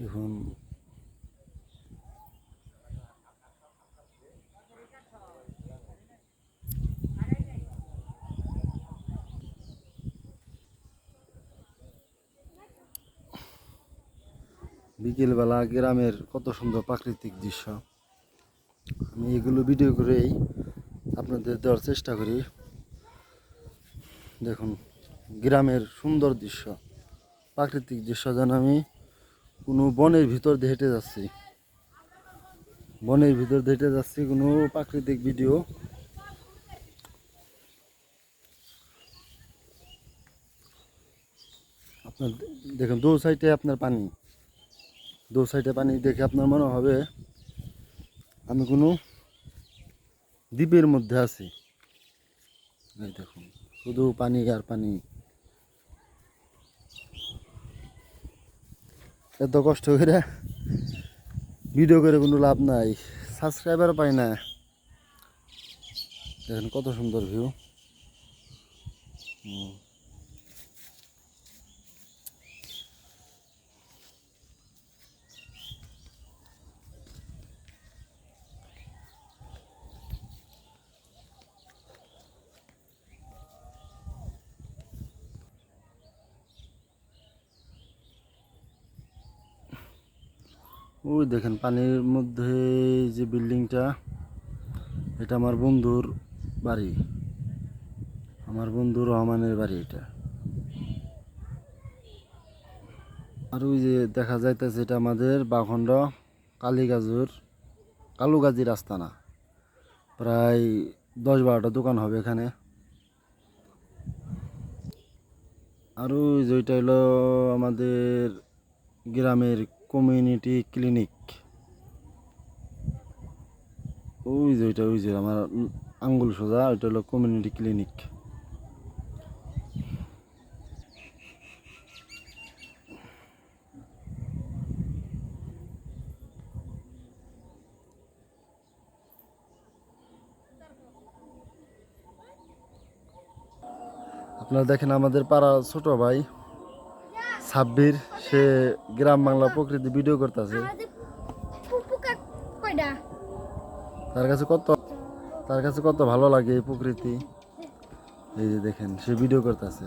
দেখুন বিকেলবেলা গ্রামের কত সুন্দর প্রাকৃতিক দৃশ্য। আমি এগুলো ভিডিও করেই আপনাদের দেওয়ার চেষ্টা করি। দেখুন, গ্রামের সুন্দর দৃশ্য, প্রাকৃতিক দৃশ্য যেন আমি কোনো বনের ভিতর দিয়ে হেঁটে যাচ্ছি। বনের ভিতর দিয়ে হেঁটে যাচ্ছি কোনো প্রাকৃতিক ভিডিও। আপনার দেখুন, দু সাইডে আপনার পানি। দু সাইডে পানি দেখে আপনার মনে হবে আমি কোনো দ্বীপের মধ্যে আছি। দেখুন, শুধু পানি আর পানি। এত কষ্ট করে ভিডিও করে কোনো লাভ নাই। সাবস্ক্রাইবার পাই না। দেখেন কত সুন্দর ভিউ ওই দেখেন, পানির মধ্যে যে বিল্ডিংটা, এটা আমার বন্ধুর বাড়ি। আমার বন্ধু রহমানের বাড়ি এটা। আর ওই যে দেখা যাইতেছে এটা আমাদের বাখণ্ড কালীগাজুর, কালুগাজি রাস্তা না প্রায় দশ বারোটা দোকান হবে এখানে। আর ওই যে ওইটা হলো আমাদের গ্রামের কমিউনিটি ক্লিনিক ওই যে ওইটা, ওই যে আমার আঙ্গুল সোজা, ওইটা হলো কমিউনিটি ক্লিনিক আপনারা দেখেন আমাদের পাড়া ছোট ভাই সাব্বির সে গ্রাম বাংলা প্রকৃতি ভিডিও করতেছে। তার কাছে কত তার কাছে কত ভালো লাগে এই প্রকৃতি? এই যে দেখেন সে ভিডিও করতেছে।